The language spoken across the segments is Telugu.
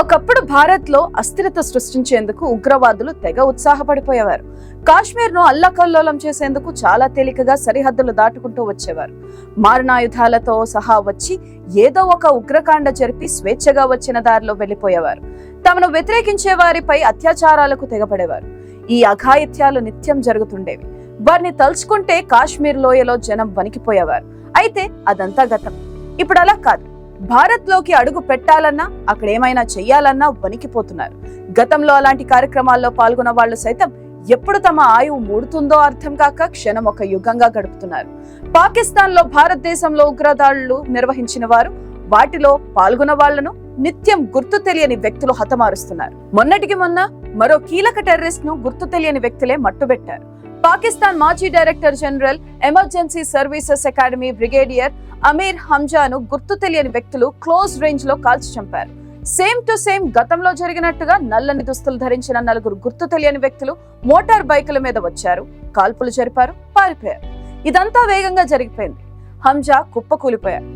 ఒకప్పుడు భారత్లో అస్థిరత సృష్టించేందుకు ఉగ్రవాదులు తెగ ఉత్సాహపడిపోయేవారు. కాశ్మీర్ను అల్లకల్లోలం చేసేందుకు చాలా తేలికగా సరిహద్దులు దాటుకుంటూ వచ్చేవారు. మారణాయుధాలతో సహా వచ్చి ఏదో ఒక ఉగ్రకాండ జరిపి స్వేచ్ఛగా వచ్చిన దారిలో వెళ్ళిపోయేవారు తమను వ్యతిరేకించే వారిపై అత్యాచారాలకు తెగపడేవారు. ఈ అఘాయిత్యాలు నిత్యం జరుగుతుండేవి. వారిని తలుచుకుంటే కాశ్మీర్ లోయలో జనం వణికిపోయేవారు. అయితే అదంతా గతం. ఇప్పుడు అలా కాదు. భారత్లోకి అడుగు పెట్టాలన్నా అక్కడ ఏమైనా చెయ్యాలన్నా వణికిపోతున్నారు. గతంలో అలాంటి కార్యక్రమాల్లో పాల్గొన్న వాళ్ళు సైతం ఎప్పుడు తమ ఆయువు మూడుతుందో అర్థం కాక క్షణం ఒక యుగంగా గడుపుతున్నారు. పాకిస్తాన్లో భారతదేశంలో ఉగ్రదాడులు నిర్వహించిన వారు వాటిలో పాల్గొన్న వాళ్ళను నిత్యం గుర్తు తెలియని వ్యక్తులు హతమారుస్తున్నారు. మొన్నటికి మొన్న మరో కీలక టెర్రరిస్ట్ను గుర్తు తెలియని వ్యక్తులే మట్టుబెట్టారు. పాకిస్తాన్ మాజీ director general emergency services academy brigadier Amir హంజాను గుర్తు తెలియని వ్యక్తులు క్లోజ్ రేంజ్లో కాల్చి చంపారు. సేమ్ టు సేమ్ గతంలో జరిగినట్టుగా నల్లని దుస్తులు ధరించిన నలుగురు గుర్తు తెలియని వ్యక్తులు మోటార్ బైకుల మీద వచ్చారు కాల్పులు జరిపారు పారిపోయారు. ఇదంతా వేగంగా జరిగిపోయింది. హంజా కుప్పకూలిపోయారు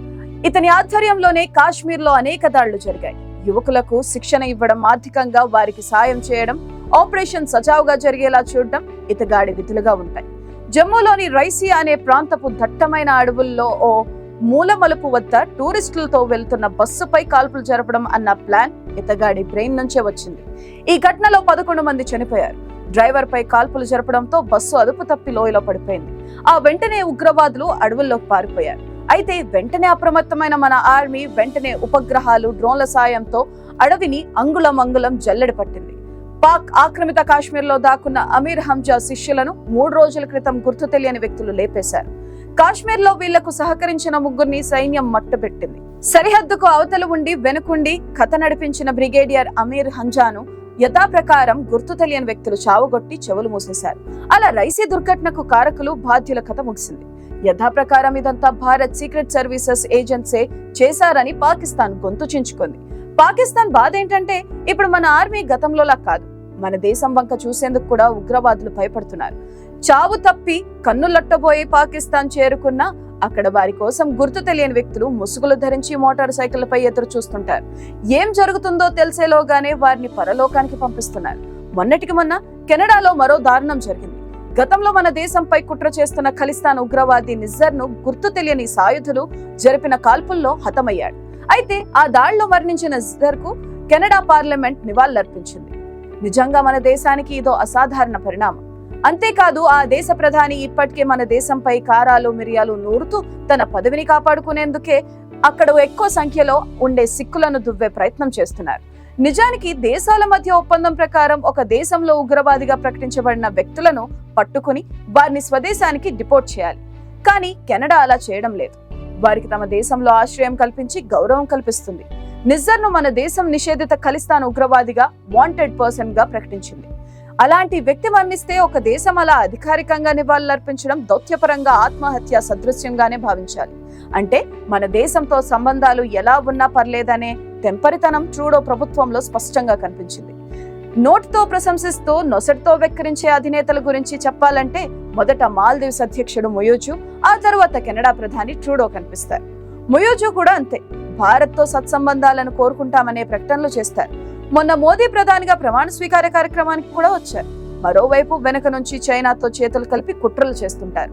ఇతని ఆధ్వర్యంలోనే కాశ్మీర్లో అనేక దాడులు జరిగాయి. యువకులకు శిక్షణ ఇవ్వడం ఆర్థికంగా వారికి సాయం చేయడం ఆపరేషన్ సజావుగా జరిగేలా చూడడం ఇతగాడి విధులుగా ఉంటాయి. జమ్మూలోని రైసియా అనే ప్రాంతపు దట్టమైన అడవుల్లో ఓ మూలమలుపు వద్ద టూరిస్టులతో వెళ్తున్న బస్సుపై కాల్పులు జరపడం అన్న ప్లాన్ ఇతగాడి బ్రెయిన్ నుంచే వచ్చింది. ఈ ఘటనలో పదకొండు మంది చనిపోయారు. డ్రైవర్ పై కాల్పులు జరపడంతో బస్సు అదుపు తప్పి లోయలో పడిపోయింది. ఆ వెంటనే ఉగ్రవాదులు అడవుల్లోకి పారిపోయారు. అయితే వెంటనే అప్రమత్తమైన మన ఆర్మీ వెంటనే ఉపగ్రహాలు డ్రోన్ల సాయంతో అడవిని అంగుళం అంగుళం జల్లెడ పట్టింది. పాక్ ఆక్రమిత కాశ్మీర్లో దాక్కున్న అమీర్ హంజా శిష్యులను మూడు రోజుల క్రితం గుర్తు తెలియని వ్యక్తులు లేపేశారు. కాశ్మీర్లో వీళ్ళకు సహకరించిన ముగ్గురిని సైన్యం మట్టుబెట్టింది సరిహద్దుకు అవతల ఉండి వెనుకుండి కథ నడిపించిన బ్రిగేడియర్ అమీర్ హంజాను యథాప్రకారం గుర్తు తెలియని వ్యక్తులు చావుగొట్టి చెవులు మూసేశారు. అలా రైసీ దుర్ఘటనకు కారకులు బాధ్యుల కథ ముగిసింది. యథాప్రకారం ఇదంతా భారత్ సీక్రెట్ సర్వీసెస్ ఏజెన్సీ చేశారని పాకిస్తాన్ గొంతు చించుకుంది. పాకిస్తాన్ బాధ ఏంటంటే ఇప్పుడు మన ఆర్మీ గతంలోలా కాదు. మన దేశం వంక చూసేందుకు కూడా ఉగ్రవాదులు భయపడుతున్నారు. చావు తప్పి కన్నులట్టబోయే పాకిస్తాన్ చేరుకున్నా అక్కడ వారి కోసం గుర్తు తెలియని వ్యక్తులు ముసుగులు ధరించి మోటార్ సైకిళ్ళపై ఎదురు చూస్తుంటారు. ఏం జరుగుతుందో తెలిసేలోగానే వారిని పరలోకానికి పంపిస్తున్నారు. మొన్నటికి మొన్న కెనడాలో మరో దారుణం జరిగింది. గతంలో మన దేశంపై కుట్ర చేస్తున్న ఖలిస్తాన్ ఉగ్రవాది నిజర్ను గుర్తు తెలియని సాయుధులు జరిపిన కాల్పుల్లో హతమయ్యాడు. అయితే ఆ దాడిలో మరణించిన నిజర్కు కెనడా పార్లమెంట్ నివాళులర్పించింది. నిజంగా మన దేశానికి ఇదో అసాధారణ పరిణామం. అంతేకాదు ఆ దేశ ప్రధాని ఇప్పటికే మన దేశంపై కారాలు మిరియాలు నూరుతూ తన పదవిని కాపాడుకునేందుకే అక్కడ ఎక్కువ సంఖ్యలో ఉండే సిక్కులను దువ్వే ప్రయత్నం చేస్తున్నారు. నిజానికి దేశాల మధ్య ఒప్పందం ప్రకారం ఒక దేశంలో ఉగ్రవాదిగా ప్రకటించబడిన వ్యక్తులను పట్టుకుని వారిని స్వదేశానికి డిపోర్ట్ చేయాలి. కానీ కెనడా అలా చేయడం లేదు. వారికి తమ దేశంలో ఆశ్రయం కల్పించి గౌరవం కల్పిస్తుంది. నిజర్ను మన దేశం నిషేధిత ఖలిస్తాన్ ఉగ్రవాదిగా వాంటెడ్ పర్సన్గా ప్రకటించింది. అలాంటి వ్యక్తి మరణిస్తే ఒక దేశం అలా అధికారికంగా నివాళులర్పించడం దౌత్యపరంగా ఆత్మహత్య సదృశ్యంగానే భావించాలి. అంటే మన దేశంతో సంబంధాలు ఎలా ఉన్నా పర్లేదనే తెంపరితనం ట్రూడో ప్రభుత్వంలో స్పష్టంగా కనిపించింది. నోటితో ప్రశంసిస్తూ నొసటితో వెక్కిరించే అధినేతల గురించి చెప్పాలంటే మొదట మాల్దీవ్స్ అధ్యక్షుడు మొయోజు ఆ తర్వాత కెనడా ప్రధాని ట్రూడో కనిపిస్తారు. మొయోజు కూడా అంతే భారత్తో సత్సంబంధాలను కోరుకుంటామనే ప్రకటనలు చేస్తారు. మొన్న మోదీ ప్రధానిగా ప్రమాణ స్వీకార కార్యక్రమానికి కూడా వచ్చారు. మరోవైపు వెనక నుంచి చైనాతో చేతులు కలిపి కుట్రలు చేస్తుంటారు.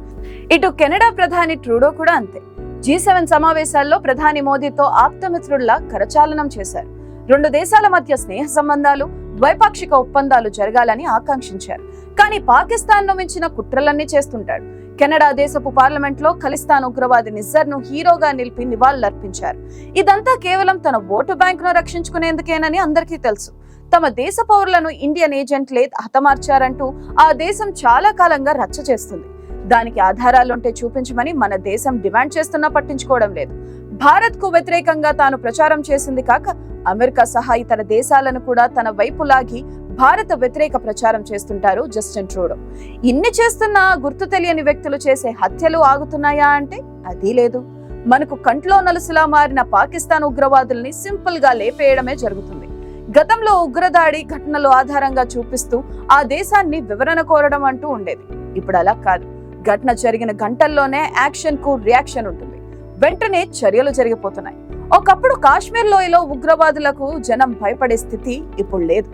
ఇటు కెనడా ప్రధాని ట్రూడో కూడా అంతే జీ సెవెన్ సమావేశాల్లో ప్రధాని మోదీతో ఆప్తమిత్రుల్లా కరచాలనం చేశారు. రెండు దేశాల మధ్య స్నేహ సంబంధాలు ద్వైపాక్షిక ఒప్పందాలు జరగాలని ఆకాంక్షించారు. కానీ పాకిస్తాన్ను మించిన కుట్రలన్నీ చేస్తుంటాడు. కెనడా దేశపు పార్లమెంట్లో ఖలిస్తాన్ ఉగ్రవాది నిజర్ను హీరోగా నిలిపి నివాళులర్పించారు. ఇదంతా కేవలం తన ఓటు బ్యాంకును రక్షించుకునేందుకేనని అందరికీ తెలుసు. తమ దేశ పౌరులను ఇండియన్ ఏజెంట్లే హతమార్చారంటూ ఆ దేశం చాలా కాలంగా రచ్చ చేస్తుంది. దానికి ఆధారాలుంటే చూపించమని మన దేశం డిమాండ్ చేస్తున్నా పట్టించుకోవడం లేదు. భారత్కు వ్యతిరేకంగా తాను ప్రచారం చేసింది కాక అమెరికా సహా ఇతర దేశాలను కూడా తన వైపు లాగి భారత వ్యతిరేక ప్రచారం చేస్తుంటారు జస్టిన్ ట్రూడో. ఇన్ని చేస్తున్న గుర్తు తెలియని వ్యక్తులు చేసే హత్యలు ఆగుతున్నాయా అంటే అదీ లేదు. మనకు కంట్లో నలుసులా మారిన పాకిస్తాన్ ఉగ్రవాదుల్ని సింపుల్గా లేపేయడమే జరుగుతుంది. గతంలో ఉగ్రదాడి ఘటనలు ఆధారంగా చూపిస్తూ ఆ దేశాన్ని వివరణ కోరడం అంటూ ఉండేది. ఇప్పుడు అలా కాదు. ఘటన జరిగిన గంటల్లోనే యాక్షన్కు రియాక్షన్ ఉంటుంది. వెంటనే చర్యలు జరిగిపోతున్నాయి. ఒకప్పుడు కాశ్మీర్ లోయలో ఉగ్రవాదులకు జనం భయపడే స్థితి ఇప్పుడు లేదు.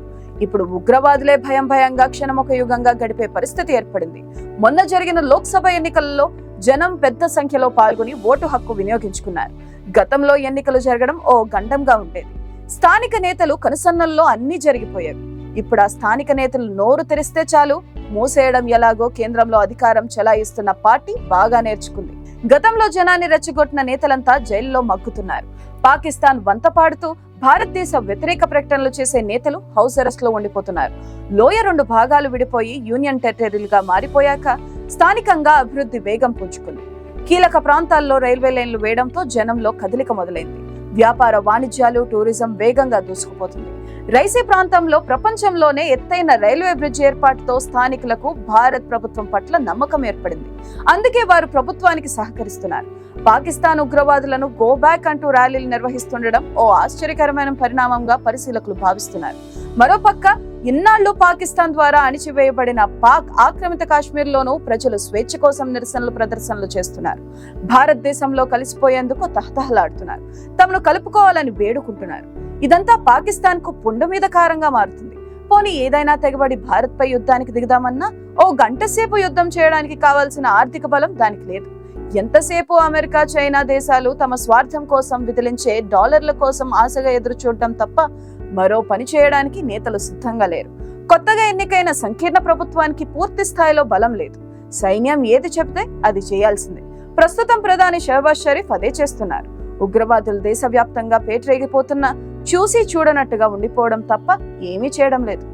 ఇప్పుడు ఉగ్రవాదులే భయం భయంగా క్షణముఖ యుగంగా గడిపే పరిస్థితి ఏర్పడింది. మొన్న జరిగిన లోక్సభ ఎన్నికలలో జనం పెద్ద సంఖ్యలో పాల్గొని ఓటు హక్కు వినియోగించుకున్నారు. గతంలో ఎన్నికలు జరగడం ఓ గండంగా ఉండేది. స్థానిక నేతలు కనుసన్నల్లో అన్ని జరిగిపోయేవి ఇప్పుడు ఆ స్థానిక నేతలు నోరు తెరిస్తే చాలు మూసేయడం ఎలాగో కేంద్రంలో అధికారం చెలాయిస్తున్న పార్టీ బాగా నేర్చుకుంది. గతంలో జనాన్ని రెచ్చగొట్టిన నేతలంతా జైల్లో మగ్గుతున్నారు. పాకిస్తాన్ వంత పాడుతూ భారతదేశ వ్యతిరేక ప్రకటనలు చేసే నేతలు హౌస్ అరెస్ట్లో ఉండిపోతున్నారు. లోయ రెండు భాగాలు విడిపోయి యూనియన్ టెరిటరీలుగా మారిపోయాక స్థానికంగా అభివృద్ధి వేగం పుంజుకుంది. కీలక ప్రాంతాల్లో రైల్వే లైన్లు వేయడంతో జనంలో కదలిక మొదలైంది. వ్యాపార వాణిజ్యాలు టూరిజం వేగంగా దూసుకుపోతుంది. రైసే ప్రాంతంలో ప్రపంచంలోనే ఎత్తైన రైల్వే బ్రిడ్జ్ ఏర్పాటుతో స్థానికులకు భారత్ ప్రభుత్వం పట్ల నమ్మకం ఏర్పడింది. అందుకే వారు ప్రభుత్వానికి సహకరిస్తున్నారు. పాకిస్తాన్ ఉగ్రవాదులను గోబ్యాక్ అంటూ ర్యాలీలు నిర్వహిస్తుండడం ఓ ఆశ్చర్యకరమైన పరిణామంగా పరిశీలకులు భావిస్తున్నారు. మరోపక్క ఇన్నాళ్ళు పాకిస్తాన్ ద్వారా అణిచివేయబడిన పాక్ ఆక్రమిత కాశ్మీర్లోనూ ప్రజలు స్వేచ్ఛ కోసం నిరసనలు ప్రదర్శనలు చేస్తున్నారు. భారతదేశంలో కలిసిపోయేందుకు తహతహలాడుతున్నారు. తమను కలుపుకోవాలని వేడుకుంటున్నారు. ఇదంతా పాకిస్తాన్కు పుండు మీద కారంగా మారుతుంది. పోనీ ఏదైనా తెగబడి భారత్ పై యుద్ధానికి దిగుదామన్నా ఓ గంట సేపు యుద్ధం చేయడానికి కావాల్సిన ఆర్థిక బలం దానికి లేదు. ఎంతసేపు అమెరికా చైనా దేశాలు తమ స్వార్థం కోసం విదిలించే డాలర్ల కోసం ఆశగా ఎదురు చూడడం తప్ప మరో పని చేయడానికి నేతలు సిద్ధంగా లేరు. కొత్తగా ఎన్నికైన సంకీర్ణ ప్రభుత్వానికి పూర్తి స్థాయిలో బలం లేదు. సైన్యం ఏది చెబితే అది చేయాల్సిందే. ప్రస్తుతం ప్రధాని షహబాజ్ షరీఫ్ అదే చేస్తున్నారు. ఉగ్రవాదులు దేశవ్యాప్తంగా పేటరేగిపోతున్నా చూసి చూడనట్టుగా ఉండిపోవడం తప్ప ఏమీ చేయడం లేదు.